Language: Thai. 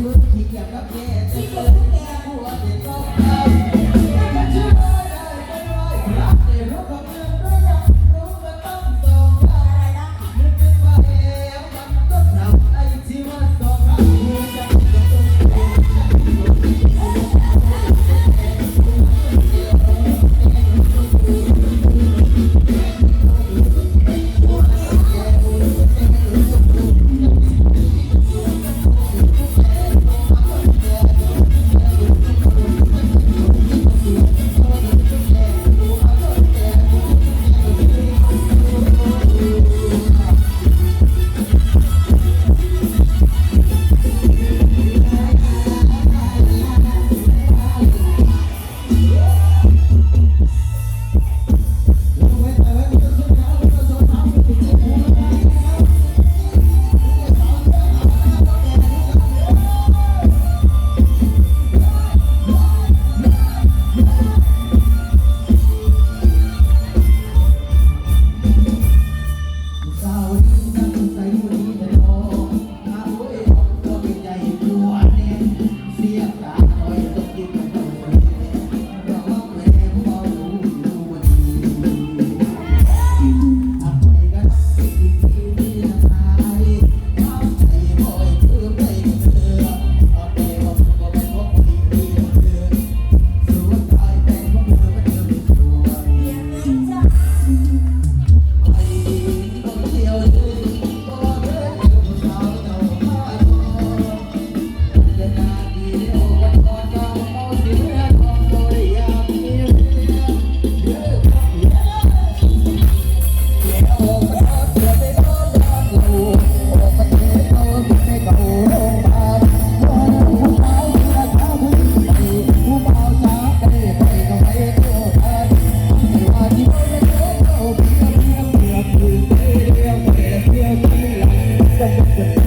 ที่เกียจกับแย่ที่เกียจกับแย่หัวเด็กก็ Gracias.